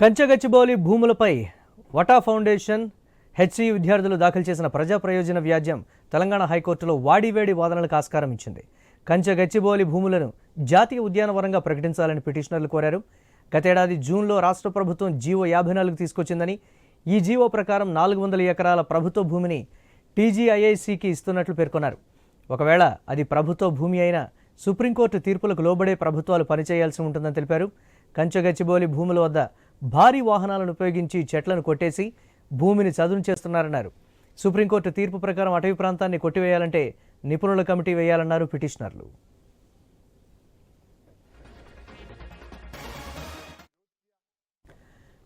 కంచగచ్చిబౌలి భూములపై వటా foundation HC విద్యార్థులు దాఖలు చేసిన ప్రజా ప్రయోజన వ్యాజ్యం తెలంగాణ హైకోర్టులో వాడివేడి వాదనలకు ఆస్కారం ఇచ్చింది. కంచగచ్చిబౌలి భూములను జాతీయ ఉద్యానవనంగా ప్రకటించాలని పిటిషనర్లు కోరారు. గతేడాది జూన్లో రాష్ట్ర ప్రభుత్వం జీవో యాభై నాలుగు తీసుకొచ్చిందని ఈ జీవో ప్రకారం నాలుగు వందల ఎకరాల ప్రభుత్వ భూమిని టీజీఐఐసికి ఇస్తున్నట్లు పేర్కొన్నారు. ఒకవేళ అది ప్రభుత్వ భూమి అయినా సుప్రీంకోర్టు తీర్పులకు లోబడే ప్రభుత్వాలు పనిచేయాల్సి ఉంటుందని తెలిపారు. కంచగచ్చిబౌలి భూముల వద్ద భారీ వాహనాలను ఉపయోగించి చెట్లను కొట్టేసి భూమిని చదును చేస్తున్నారన్నారు. సుప్రీంకోర్టు తీర్పు ప్రకారం అటవీ ప్రాంతాన్ని కొట్టివేయాలంటే నిపుణుల కమిటీ వేయాలన్నారు పిటిషనర్లు.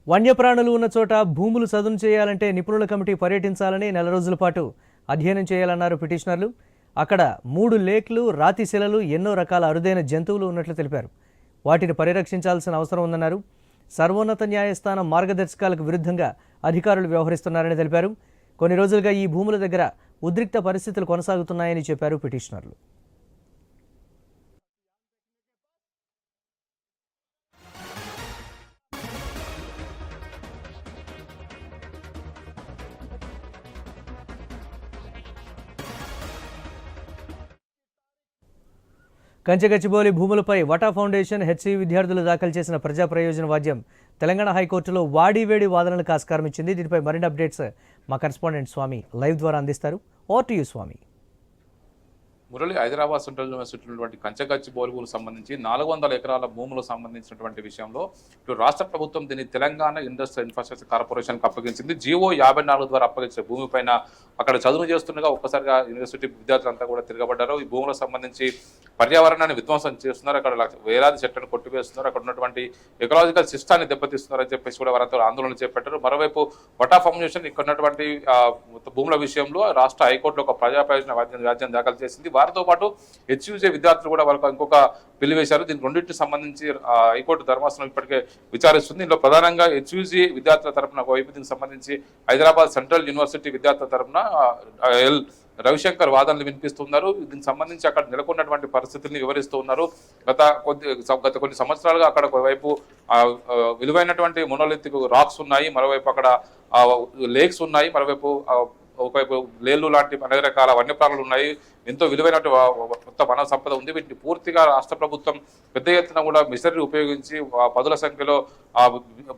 వన్యప్రాణులు ఉన్న చోట భూములు చదును చేయాలంటే నిపుణుల కమిటీ పర్యటించాలని నెల రోజుల పాటు అధ్యయనం చేయాలన్నారు పిటిషనర్లు. అక్కడ మూడు లేక్లు రాతి శిలలు ఎన్నో రకాల అరుదైన జంతువులు ఉన్నట్లు తెలిపారు. వాటిని పరిరక్షించాల్సిన అవసరం ఉందన్నారు. సర్వోన్నత న్యాయస్థానం మార్గదర్శకాలకు విరుద్ధంగా అధికారులు వ్యవహరిస్తున్నారని తెలిపారు. కొన్ని రోజులుగా ఈ భూముల దగ్గర ఉద్రిక్త పరిస్థితులు కొనసాగుతున్నాయని చెప్పారు పిటిషనర్లు. కంచగచ్చిబౌలి భూములపై వటా ఫౌండేషన్ హెచ్సి విద్యార్థులు దాఖలు చేసిన ప్రజా ప్రయోజన వాద్యం తెలంగాణ హైకోర్టులో వాడివేడి వాదనలకు ఆస్కారం ఇచ్చింది. దీనిపై మరిన్ని అప్డేట్స్ మా కరెస్పాండెంట్ స్వామి లైవ్ ద్వారా అందిస్తారు. Over to you Swami. Murali Hyderabad central university కంచగచ్చి బోలుగులకు సంబంధించి నాలుగు వందల ఎకరాల భూములకు సంబంధించినటువంటి విషయంలో ఇటు రాష్ట్ర ప్రభుత్వం దీన్ని తెలంగాణ ఇండస్ట్రియల్ ఇన్ఫ్రాస్ట్రక్చర్ కార్పొరేషన్కి అప్పగించింది. జీవో యాభై నాలుగు ద్వారా అప్పగించిన భూమిపైన అక్కడ చదువు చేస్తుండగా ఒక్కసారిగా యూనివర్సిటీ విద్యార్థులంతా కూడా తిరగబడ్డారు. ఈ భూములకు సంబంధించి పర్యావరణాన్ని విధ్వంసం చేస్తున్నారు. అక్కడ వేలాది చెట్లను కొట్టివేస్తున్నారు. అక్కడ ఉన్నటువంటి ఎకలాజికల్ సిస్టాన్ని దెబ్బతీస్తున్నారు అని చెప్పేసి కూడా వారంతా ఆందోళన చేపట్టారు. మరోవైపు వటా ఫౌండేషన్ ఇక్కడ ఉన్నటువంటి భూముల విషయంలో రాష్ట్ర హైకోర్టులో ఒక ప్రజా ప్రయోజన వ్యాజ్యం దాఖలు చేసింది. వారితో పాటు హెచ్యూజే విద్యార్థులు కూడా వాళ్ళకు ఇంకొక బిల్లు వేశారు. దీనికి రెండింటికి సంబంధించి హైకోర్టు ధర్మాసనం ఇప్పటికే విచారిస్తుంది. ఇందులో ప్రధానంగా హెచ్యూజీ విద్యార్థుల తరపున ఒకవైపు దీనికి సంబంధించి హైదరాబాద్ సెంట్రల్ యూనివర్సిటీ విద్యార్థుల తరపున ఎల్ రవిశంకర్ వాదనలు వినిపిస్తున్నారు. దీనికి సంబంధించి అక్కడ నెలకొన్నటువంటి పరిస్థితుల్ని వివరిస్తూ ఉన్నారు. గత కొద్ది గత కొన్ని సంవత్సరాలుగా అక్కడ ఒకవైపు విలువైనటువంటి మొనోలిథిక్ రాక్స్ ఉన్నాయి. మరోవైపు అక్కడ లేక్స్ ఉన్నాయి. మరోవైపు ఒకవైపు లేళ్ళు లాంటి అనేక రకాల వన్యప్రాణులు ఉన్నాయి. ఎంతో విలువైనటువంటి వ- మొత్తం వన సంపద ఉంది. వీటిని పూర్తిగా రాష్ట్ర ప్రభుత్వం పెద్ద ఎత్తున కూడా మిషనరీ ఉపయోగించి పదుల సంఖ్యలో ఆ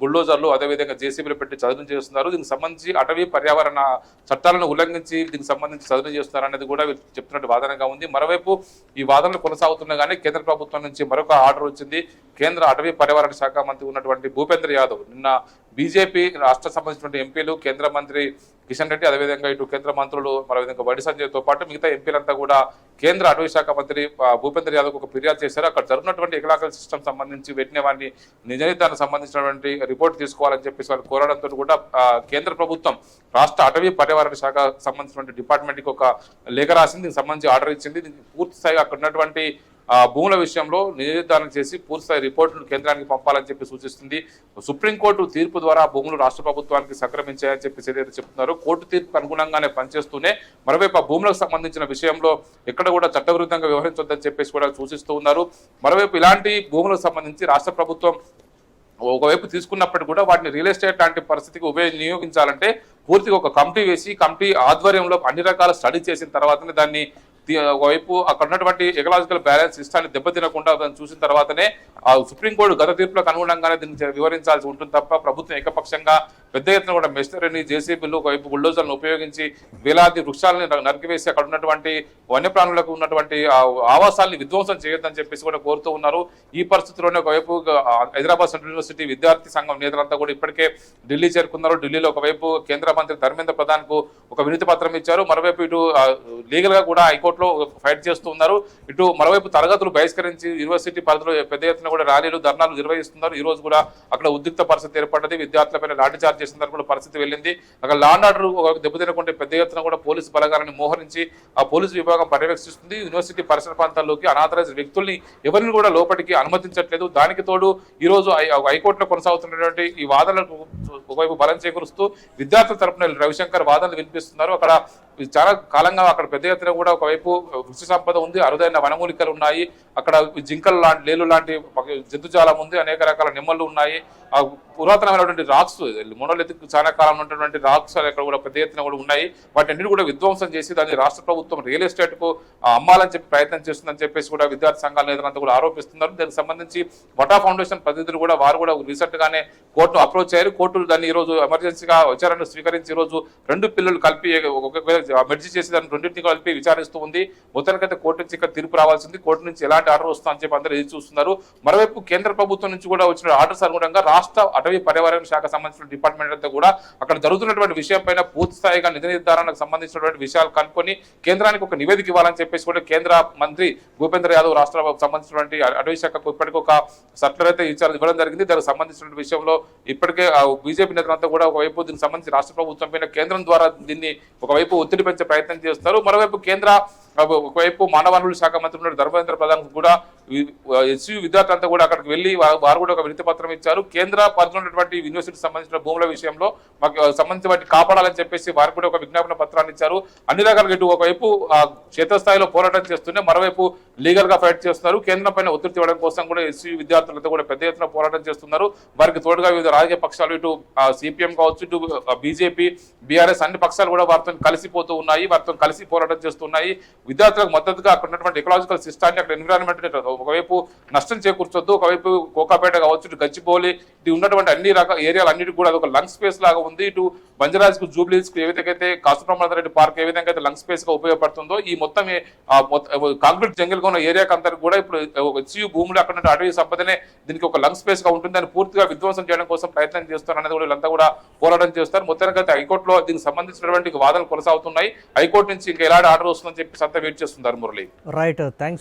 బుల్డోజర్లు అదేవిధంగా జేసీబీలు పెట్టి చదును చేస్తున్నారు. దీనికి సంబంధించి అటవీ పర్యావరణ చట్టాలను ఉల్లంఘించి దీనికి సంబంధించి చదును చేస్తున్నారు అనేది కూడా వీళ్ళు చెప్తున్నట్టు వాదనగా ఉంది. మరోవైపు ఈ వాదనలు కొనసాగుతున్నా కేంద్ర ప్రభుత్వం నుంచి మరొక ఆర్డర్ వచ్చింది. కేంద్ర అటవీ పర్యావరణ శాఖ మంత్రి ఉన్నటువంటి భూపేంద్ర యాదవ్ నిన్న బీజేపీ రాష్ట్ర సంబంధించినటువంటి ఎంపీలు కేంద్ర మంత్రి కిషన్ రెడ్డి అదేవిధంగా ఇటు కేంద్ర మంత్రులు మరోవిధంగా బండి సంజయ్తో పాటు మిగతా ఎంపీలంతా కూడా కేంద్ర అటవీ శాఖ మంత్రి భూపేంద్ర యాదవ్ ఒక ఫిర్యాదు చేశారు. అక్కడ జరుగుతున్నటువంటి ఎకలాకల్ సిస్టమ్ సంబంధించి వెంటనే వారిని నిజ సంబంధించినటువంటి రిపోర్ట్ తీసుకోవాలని చెప్పేసి వాళ్ళు కోరడంతో కూడా కేంద్ర ప్రభుత్వం రాష్ట్ర అటవీ పర్యావరణ శాఖ సంబంధించినటువంటి డిపార్ట్మెంట్కి ఒక లేఖ రాసింది. దీనికి సంబంధించి ఆర్డర్ ఇచ్చింది. దీనికి పూర్తి స్థాయిగా అక్కడ ఉన్నటువంటి భూముల విషయంలో నిర్ధారణ చేసి పూర్తిస్థాయి రిపోర్టును కేంద్రానికి పంపాలని చెప్పి సూచిస్తుంది. సుప్రీంకోర్టు తీర్పు ద్వారా ఆ భూములు రాష్ట్ర ప్రభుత్వానికి సంక్రమించాయని చెప్పి చెప్తున్నారు. కోర్టు తీర్పుకు అనుగుణంగానే పనిచేస్తూనే మరోవైపు ఆ భూములకు సంబంధించిన విషయంలో ఎక్కడ కూడా చట్టవిరుద్ధంగా వ్యవహరించొద్దని చెప్పేసి కూడా సూచిస్తూ ఉన్నారు. మరోవైపు ఇలాంటి భూములకు సంబంధించి రాష్ట్ర ప్రభుత్వం ఒకవైపు తీసుకున్నప్పటికీ కూడా వాటిని రియల్ ఎస్టేట్ లాంటి పరిస్థితికి ఉపయోగించాలంటే పూర్తిగా ఒక కమిటీ వేసి కమిటీ ఆధ్వర్యంలో అన్ని రకాల స్టడీ చేసిన తర్వాతనే దాన్ని ఒకవైపు అక్కడ ఉన్నటువంటి ఎకలాజికల్ బ్యాలెన్స్ సిస్టాన్ని దెబ్బతినకుండా దాన్ని చూసిన తర్వాతనే ఆ సుప్రీంకోర్టు గత తీర్పులకు అనుగుణంగానే దీన్ని వివరించాల్సి ఉంటుంది తప్ప ప్రభుత్వం ఏకపక్షంగా పెద్ద ఎత్తున కూడా మెషినరీని జేసీబీలు ఒకవైపు బుల్డోజర్లను ఉపయోగించి వేలాది వృక్షాలని నరికివేసి అక్కడ ఉన్నటువంటి వన్యప్రాణులకు ఉన్నటువంటి ఆ ఆవాసాలని విధ్వంసం చేయొద్దని చెప్పేసి కూడా కోరుతూ ఉన్నారు. ఈ పరిస్థితిలోనే ఒకవైపు హైదరాబాద్ సెంట్రల్ యూనివర్సిటీ విద్యార్థి సంఘం నేతలంతా కూడా ఇప్పటికే ఢిల్లీ చేరుకున్నారు. ఢిల్లీలో ఒకవైపు కేంద్ర మంత్రి ధర్మేంద్ర ప్రధాన్కు ఒక వినతి పత్రం ఇచ్చారు. మరోవైపు ఇటు లీగల్గా కూడా కోర్టులో ఫైట్ చేస్తూ ఉన్నారు. ఇటు మరోవైపు తరగతులు బహిష్కరించి యూనివర్సిటీ పరిధిలో పెద్ద ఎత్తున కూడా ర్యాలీలు ధర్నాలు నిర్వహిస్తున్నారు. ఈ రోజు కూడా అక్కడ ఉద్రిక్త పరిస్థితి ఏర్పడ్డది. విద్యార్థులపై లాఠీ చార్జ్ చేసిన కూడా పరిస్థితి వెళ్ళింది. అక్కడ లాండ్ ఆర్డర్ దెబ్బతినకుంటే పెద్ద ఎత్తున కూడా పోలీసు బలగాలను మోహరించి ఆ పోలీసు విభాగం పర్యవేక్షిస్తుంది. యూనివర్సిటీ పరిసర ప్రాంతాల్లోకి అనాథరైజ్ వ్యక్తుల్ని ఎవరిని కూడా లోపలికి అనుమతించట్లేదు. దానికి తోడు ఈ రోజు హైకోర్టులో కొనసాగుతున్నటువంటి ఈ వాదనలకు ఒకవైపు బలం చేకూరుస్తూ విద్యార్థుల తరపున రవిశంకర్ వాదనలు వినిపిస్తున్నారు. అక్కడ చాలా కాలంగా అక్కడ పెద్ద ఎత్తున కూడా ఒకవైపు వృక్ష సంపద ఉంది అరుదైన వనమూలికలు ఉన్నాయి అక్కడ జింకలు లాంటి లేలు లాంటి జంతుజాలం ఉంది అనేక రకాల నిమ్మలు ఉన్నాయి. ఆ పురాతనమైనటువంటి రాక్స్ మొనోలిథిక్ చాలా కాలం ఉన్నటువంటి రాక్స్ అక్కడ కూడా పెద్ద ఎత్తున కూడా ఉన్నాయి. వాటి కూడా విధ్వంసం చేసి దాన్ని రాష్ట్ర ప్రభుత్వం రియల్ ఎస్టేట్కు అమ్మాలని చెప్పి ప్రయత్నం చేస్తుందని చెప్పేసి కూడా విద్యార్థి సంఘాల నేతలంతా కూడా ఆరోపిస్తున్నారు. దానికి సంబంధించి వటా ఫౌండేషన్ ప్రతినిధులు కూడా వారు కూడా రీసెంట్ గానే కోర్టును అప్రోచ్ అయ్యారు. కోర్టులు దాన్ని ఈ రోజు ఎమర్జెన్సీగా విచారణ స్వీకరించి ఈ రోజు రెండు పిల్లలు కలిపి మెర్జీ చేసి దాన్ని రెండింటిని కలిపి విచారిస్తూ ఉంది. మొత్తానికైతే కోర్టు నుంచి ఇక్కడ తీర్పు రావాల్సింది. కోర్టు నుంచి ఎలాంటి ఆర్డర్ వస్తుందని చెప్పి అందరూ ఎదురు చూస్తున్నారు. మరోవైపు కేంద్ర ప్రభుత్వం నుంచి కూడా వచ్చిన ఆర్డర్స్ అనుగుణంగా రాష్ట్ర అటవీ పర్యావరణ శాఖ సంబంధించిన డిపార్ట్మెంట్ అంతా కూడా అక్కడ జరుగుతున్నటువంటి విషయం పైన పూర్తి స్థాయిగా నిధి నిర్ధారణకు సంబంధించినటువంటి విషయాలు కనుక్కొని కేంద్రానికి ఒక నివేదిక ఇవ్వాలని చెప్పేసి కూడా కేంద్ర మంత్రి భూపేంద్ర యాదవ్ రాష్ట్ర సంబంధించినటువంటి అటవీ శాఖకు ఇప్పటికీ ఒక సర్కులర్ అయితే ఇచ్చారు. ఇవ్వడం జరిగింది. దానికి సంబంధించిన విషయంలో ఇప్పటికే బీజేపీ నేతలంతా కూడా ఒకవైపు దీనికి సంబంధించి రాష్ట్ర ప్రభుత్వం పైన కేంద్రం ద్వారా దీన్ని ఒకవైపు ఒత్తిడి పెంచే ప్రయత్నం చేస్తారు. మరోవైపు కేంద్ర ఒకవైపు మానవ వనరుల శాఖ మంత్రి ఉన్నాడు ధర్మేంద్ర ప్రధాన్ కూడా ఎస్యూ విద్యార్థులంతా కూడా అక్కడికి వెళ్ళి వారు కూడా ఒక వినతి పత్రం ఇచ్చారు. కేంద్ర పరిధిలో ఉన్నటువంటి యూనివర్సిటీకి సంబంధించిన భూముల విషయంలో మాకు సంబంధించిన వాటిని కాపాడాలని చెప్పేసి వారు కూడా ఒక విజ్ఞాపన పత్రాన్ని ఇచ్చారు. అన్ని రకాలుగా ఇటు ఒకవైపు క్షేత్రస్థాయిలో పోరాటం చేస్తూనే మరోవైపు లీగల్గా ఫైట్ చేస్తున్నారు. కేంద్రం పైన ఒత్తిడి తేవడం కోసం కూడా ఎస్సీ విద్యార్థులతో కూడా పెద్ద ఎత్తున పోరాటం చేస్తున్నారు. వారికి తోడుగా వివిధ రాజకీయ పక్షాలు ఇటు సిపిఎం కావచ్చు ఇటు బీజేపీ బీఆర్ఎస్ అన్ని పక్షాలు కూడా వారితో కలిసిపోతూ ఉన్నాయి. వారితో కలిసి పోరాటం చేస్తున్నాయి. విద్యార్థులకు మద్దతుగా అక్కడ ఉన్నటువంటి ఎకలాజికల్ సిస్టాన్ని అక్కడ ఎన్విరాన్మెంట్ ఒకవైపు నష్టం చేకూర్చొద్దు ఒకవైపు కోకాపేట కావచ్చు ఇటు గచ్చిబౌలి ఇటు ఉన్నటువంటి అన్ని రకాల ఏరియాలు అన్నిటి కూడా అదొక లంగ్ స్పేస్ లాగా ఉంది. ఇటు బంజరాజ్కు జూబ్లీస్ ఏ విధంగా అయితే కాసుప్రమాద రెడ్డి పార్క్ ఏ విధంగా అయితే లంగ్ స్పేస్గా ఉపయోగపడుతుందో ఈ మొత్తం కాంక్రీట్ జంగిల్గా ఉన్న ఏరియాకి అంతా కూడా ఇప్పుడు హెచ్యు భూములు అక్కడ ఉన్న అటవీ సంపదనే దీనికి ఒక లంగ్ స్పేస్ ఉంటుంది దాన్ని పూర్తిగా విధ్వంసం చేయడం కోసం ప్రయత్నం చేస్తారు అనేది కూడా వీళ్ళంతా కూడా పోరాటం చేస్తారు. మొత్తానికి అయితే హైకోర్టులో దీనికి సంబంధించినటువంటి వాదనలు కొనసాగుతున్నాయి. హైకోర్టు నుంచి ఇంకా ఎలాంటి ఆర్డర్ వస్తుందని చెప్పి సంత వెయిట్ చేస్తున్నారు మురళి. Right thanks